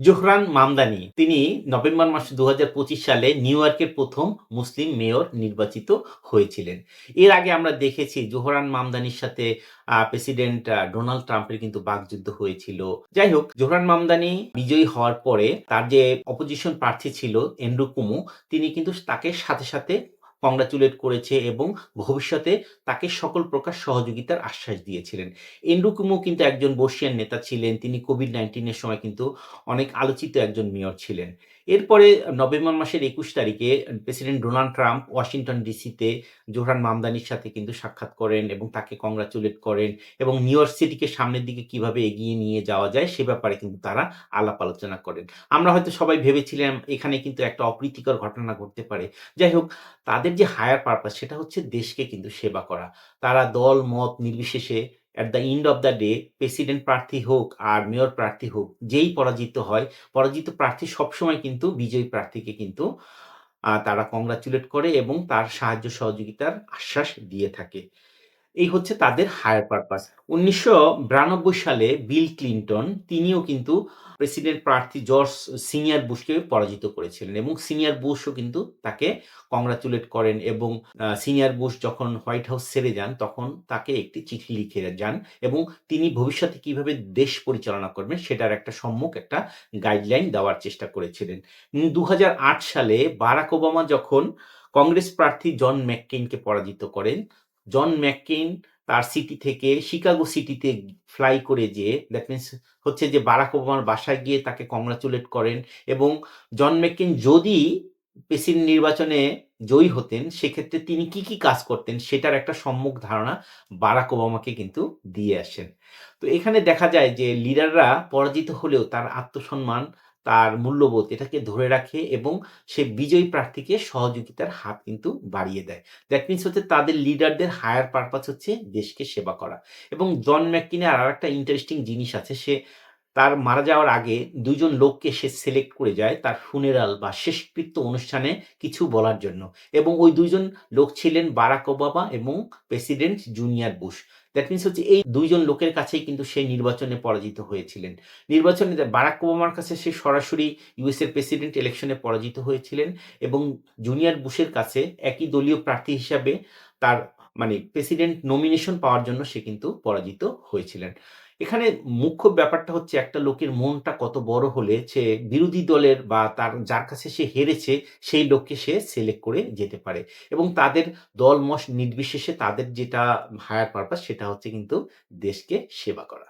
Zohran Mamdani, তিনি November মাস দু সালে নিউ ইয়র্কের প্রথম মুসলিম মেয়র নির্বাচিত হয়েছিলেন। এর আগে আমরা দেখেছি জোহরান মামদানির সাথে প্রেসিডেন্ট ডোনাল্ড ট্রাম্পের কিন্তু বাকযুদ্ধ হয়েছিল। যাই হোক, জোহরান মামদানি বিজয়ী হওয়ার পরে তার যে অপোজিশন প্রার্থী ছিল এন্ড্রু কুমু, তিনি কিন্তু তাকে সাথে সাথে কংগ্রাচুলেট করেছে এবং ভবিষ্যতে তাকে সকল প্রকার সহযোগিতার আশ্বাস দিয়েছিলেন। এন্ড্রুকুমো কিন্তু একজন বর্ষিয়ান নেতা ছিলেন। তিনি কোভিড নাইন্টিনের সময় কিন্তু অনেক আলোচিত একজন মেয়র ছিলেন। এরপরে নভেম্বর মাসের একুশ তারিখে প্রেসিডেন্ট ডোনাল্ড ট্রাম্প ওয়াশিংটন ডিসিতে জোহরান মামদানির সাথে কিন্তু সাক্ষাৎ করেন এবং তাকে কংগ্রাচুলেট করেন এবং নিউ ইয়র্ক সিটিকে সামনের দিকে কীভাবে এগিয়ে নিয়ে যাওয়া যায় সে ব্যাপারে কিন্তু তারা আলাপ আলোচনা করেন। আমরা হয়তো সবাই ভেবেছিলাম এখানে কিন্তু একটা অপ্রীতিকর ঘটনা ঘটতে পারে। যাই হোক, তাদের যে হায়ার পারপাস সেটা হচ্ছে দেশকে কিন্তু সেবা করা। তারা দল, মত নির্বিশেষে at the end of the day president প্রার্থী হোক আর মেয়র প্রার্থী হোক, যেই পরাজিত হয়, পরাজিত প্রার্থী সবসময় কিন্তু বিজয়ী প্রার্থীকে কিন্তু তারা কংগ্রাচুলেট করে এবং তার সাহায্য সহযোগিতার আশ্বাস দিয়ে থাকে। এই হচ্ছে তাদের হায়ার পারপাস উনিশশো বিরানব্বই সালে বিল ক্লিন্টন তিনিও কিন্তু প্রেসিডেন্ট প্রার্থী জর্জ সিনিয়র বুশকে পরাজিত করেছিলেন এবং সিনিয়র বুশও কিন্তু তাকে কংগ্রাচুলেট করেন এবং সিনিয়র বুশ যখন হোয়াইট হাউস ছেড়ে যান তখন তাকে একটি চিঠি লিখে যান এবং তিনি ভবিষ্যতে কীভাবে দেশ পরিচালনা করবেন সেটার একটা সম্মুখ একটা গাইডলাইন দেওয়ার চেষ্টা করেছিলেন। দু হাজার আট সালে বারাক ওবামা যখন কংগ্রেস প্রার্থী জন ম্যাককেইনকে পরাজিত করেন জন ম্যাককেইন তার সিটি থেকে শিকাগো সিটিতে ফ্লাই করে যেয়ে দ্যাট মিনস হচ্ছে যে বারাক ওবামার বাসায় গিয়ে তাকে কংগ্রাচুলেট করেন এবং জন ম্যাককেইন যদি প্রেসিডেন্ট নির্বাচনে জয়ী হতেন, সেক্ষেত্রে তিনি কি কি কাজ করতেন সেটার একটা সম্মুখ ধারণা বারাক ওবামাকে কিন্তু দিয়ে আসেন। তো এখানে দেখা যায় যে লিডাররা পরাজিত হলেও তার আত্মসম্মান তার মূল্যবোধ এটাকে ধরে রাখে এবং সে বিজয়ী প্রার্থীকে সহযোগিতার হাত কিন্তু বাড়িয়ে দেয়। দ্যাট মিনস হচ্ছে তাদের লিডারদের হায়ার পারপাস হচ্ছে দেশকে সেবা করা। এবং জন ম্যাকিনের আর একটা ইন্টারেস্টিং জিনিস আছে, সে তার মারা যাওয়ার আগে দুজন লোককে সে সিলেক্ট করে যায় তার ফুনেরাল বা শেষকৃত্য অনুষ্ঠানে কিছু বলার জন্য। এবং ওই দুইজন লোক ছিলেন বারাক ওবামা এবং president junior Bush. That means হচ্ছে এই দুইজন লোকের কাছেই কিন্তু সেই নির্বাচনে পরাজিত হয়েছিলেন। নির্বাচনে বারাক ওবামার কাছে সে সরাসরি ইউএস এর প্রেসিডেন্ট ইলেকশনে পরাজিত হয়েছিলেন এবং জুনিয়র বুশের কাছে একই দলীয় প্রার্থী হিসাবে তার মানে প্রেসিডেন্ট নমিনেশন পাওয়ার জন্য সে কিন্তু পরাজিত হয়েছিলেন। এখানে মুখ্য ব্যাপারটা হচ্ছে একটা লোকের মনটা কত বড় হলে সে বিরোধী দলের বা তার, যার কাছে সে হেরেছে, সেই লোককে সে সিলেক্ট করে যেতে পারে। এবং তাদের দল মশ নির্বিশেষে তাদের যেটা হায়ার পারপাস সেটা হচ্ছে কিন্তু দেশকে সেবা করা।